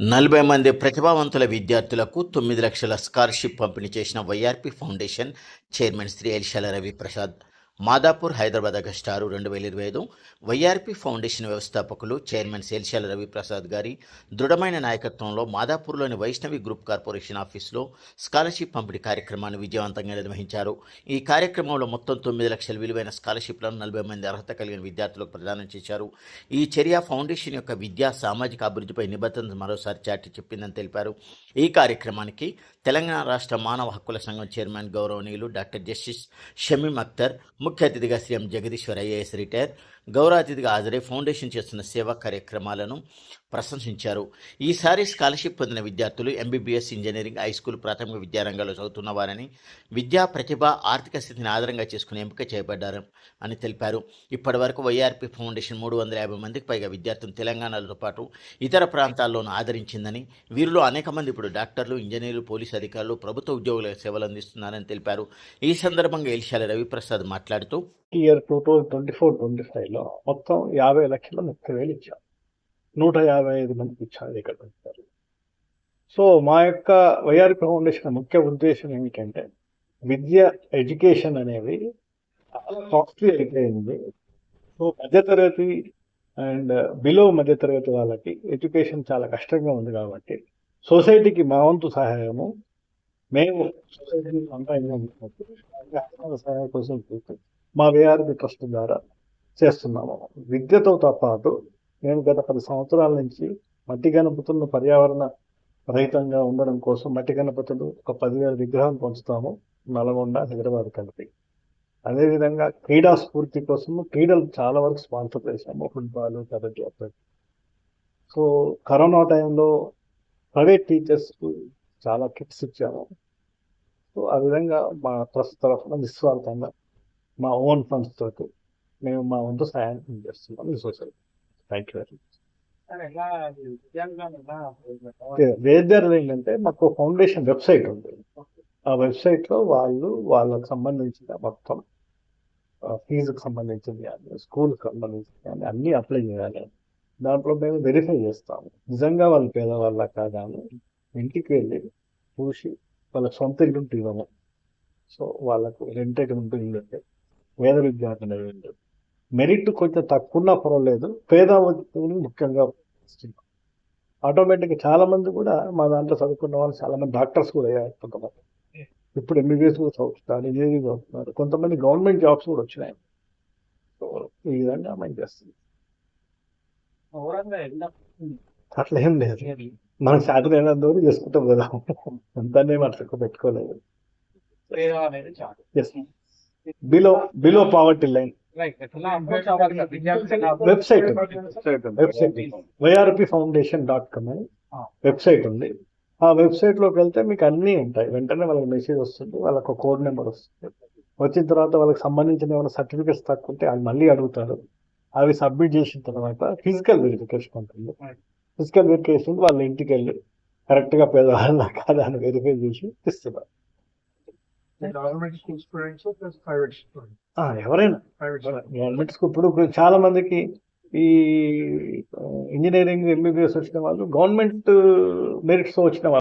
నలభై మంది ప్రతిభావంతుల విద్యార్థులకు తొమ్మిది లక్షల స్కాలర్షిప్ పంపిణీ చేసిన YRP foundation chairman Shri Elshala Ravi Prasad Madhapur Hyderabad అగస్టారు రెండు వేల ఇరవై ఐదు వైఆర్పీ ఫౌండేషన్ వ్యవస్థాపకులు చైర్మన్ శేల్శాల రవిప్రసాద్ గారి దృఢమైన నాయకత్వంలో మాదాపూర్లోని వైష్ణవి గ్రూప్ కార్పొరేషన్ ఆఫీసులో స్కాలర్షిప్ పంపిణీ కార్యక్రమాన్ని విజయవంతంగా నిర్వహించారు. ఈ కార్యక్రమంలో మొత్తం తొమ్మిది లక్షల విలువైన స్కాలర్షిప్లను నలభై మంది అర్హత కలిగిన విద్యార్థులకు ప్రదానం చేశారు. ఈ చర్య ఫౌండేషన్ యొక్క విద్యా సామాజిక అభివృద్ధిపై నిబద్ధత మరోసారి చాటి చెప్పిందని తెలిపారు. ఈ కార్యక్రమానికి తెలంగాణ రాష్ట్ర మానవ హక్కుల సంఘం చైర్మన్ గౌరవనీయులు డాక్టర్ జస్టిస్ షమీమ్ అఖ్తర్ मुख्य अतिथि Shri M. Jagadishwar ES retired అతిథిగా హాజరై ఫౌండేషన్ చేస్తున్న సేవా కార్యక్రమాలను ప్రశంసించారు. ఈసారి స్కాలర్షిప్ పొందిన విద్యార్థులు ఎంబీబీఎస్ ఇంజనీరింగ్ హై స్కూల్ ప్రాథమిక విద్యారంగంలో చదువుతున్న వారని విద్యా ప్రతిభ ఆర్థిక స్థితిని ఆధారంగా చేసుకుని ఎంపిక చేయబడ్డారు అని తెలిపారు. ఇప్పటివరకు వైఆర్పీ ఫౌండేషన్ మూడు వందల యాభై మందికి పైగా విద్యార్థులు తెలంగాణతో పాటు ఇతర ప్రాంతాల్లోనూ ఆదరించిందని వీరిలో అనేక మంది ఇప్పుడు డాక్టర్లు ఇంజనీర్లు పోలీసు అధికారులు ప్రభుత్వ ఉద్యోగులకు సేవలు అందిస్తున్నారని తెలిపారు. ఈ సందర్భంగా ఎలిశాల రవిప్రసాద్ మాట్లాడుతూ year two thousand twenty four twenty ఫైవ్లో మొత్తం యాభై లక్షల ముప్పై వేలు ఇచ్చారు. నూట యాభై ఐదు మందికి ఇచ్చారు ఇక్కడ ఇచ్చారు. సో మా యొక్క వైఆర్ ఫౌండేషన్ ముఖ్య ఉద్దేశం ఏమిటంటే విద్య ఎడ్యుకేషన్ అనేది చాలా కాస్ట్లీ అయిపోయింది. సో మధ్యతరగతి అండ్ బిలో మధ్యతరగతి వాళ్ళకి ఎడ్యుకేషన్ చాలా కష్టంగా ఉంది కాబట్టి సొసైటీకి మా వంతు సహాయము మేము సొసైటీ సంపాదించాము సహాయం కోసం మా వేఆర్బి ట్రస్ట్ ద్వారా చేస్తున్నాము. విద్యతో పాటు నేను గత పది సంవత్సరాల నుంచి మట్టి గణపతులను పర్యావరణ రహితంగా ఉండడం కోసం మట్టి గణపతులు ఒక పదివేల విగ్రహాలు పంచుతాము నల్గొండ హైదరాబాద్ కలిపి అదేవిధంగా క్రీడా స్ఫూర్తి కోసం క్రీడలు చాలా వరకు స్పాన్సర్ చేశాము. ఫుట్బాల్ కబడ్డీ అప్పటి. సో కరోనా టైంలో ప్రైవేట్ టీచర్స్కు చాలా కిట్స్ ఇచ్చాము. సో ఆ విధంగా మా ట్రస్ట్ తరఫున నిస్వార్థంగా మా ఓన్ ఫండ్స్ తోటి మేము మా వంతు సహాయం చేస్తున్నాం. ఈ society thank you very much వేద్యాలు ఏంటంటే మాకు ఫౌండేషన్ వెబ్సైట్ ఉంది. ఆ వెబ్సైట్లో వాళ్ళు వాళ్ళకి సంబంధించిన మొత్తం ఫీజుకి సంబంధించింది కానీ స్కూల్కి సంబంధించింది కానీ అన్నీ అప్లై చేయాలి. దాంట్లో మేము వెరిఫై చేస్తాము. నిజంగా వాళ్ళు పేదవాళ్ళ కాదా అని ఇంటికి వెళ్ళి చూసి వాళ్ళ సొంత ఉంటే ఇవ్వము. సో వాళ్ళకు రెంటెడ్ ఉంటూ ఇల్లు పేద విద్యార్థులు మెరిట్ కొంచెం తక్కువ ఉన్నా పర్వాలేదు. పేద ముఖ్యంగా ఆటోమేటిక్గా చాలా మంది కూడా మా దాంట్లో చదువుకున్న వాళ్ళు చాలా మంది డాక్టర్స్ కూడా అయ్యారు కొంతమంది. ఇప్పుడు ఎంబీబీఎస్ కూడా చదువుతున్నారు ఇంజనీరింగ్ చదువుతున్నారు కొంతమంది గవర్నమెంట్ జాబ్స్ కూడా వచ్చినాయి. ఈ విధంగా మేము చేస్తుంది అట్లా ఏం లేదు. మనకు అయినంత వరకు చేసుకుంటాం కదా. అంతానే అట్లా పెట్టుకోలేదు. Below below poverty line website website YRP foundation dot com అని. వెబ్సైట్ ఉంది. ఆ వెబ్సైట్లోకి వెళ్తే మీకు అన్నీ ఉంటాయి. వెంటనే వాళ్ళకి మెసేజ్ వస్తుంది. వాళ్ళకి కోడ్ నెంబర్ వస్తుంది. వచ్చిన తర్వాత వాళ్ళకి సంబంధించిన ఏమైనా సర్టిఫికేట్స్ తక్కువ ఉంటే వాళ్ళు మళ్ళీ అడుగుతారు. అవి సబ్మిట్ చేసిన తర్వాత ఫిజికల్ వెరిఫికేషన్ ఉంటుంది. ఫిజికల్ వెరిఫికేషన్ వాళ్ళ ఇంటికి వెళ్ళి కరెక్ట్గా పేదవాళ్ళ కాదా అని వెరిఫై చేసి ఇస్తున్నారు. Government school students plus private students ఆ, ఎవరైనా. ప్రైవేట్ గవర్నమెంట్ స్కూల్ ఇప్పుడు ఇప్పుడు చాలా మందికి ఈ ఇంజనీరింగ్ ఎంబీబీఎస్ వచ్చిన వాళ్ళు గవర్నమెంట్ మెరిట్స్ వచ్చిన వాళ్ళు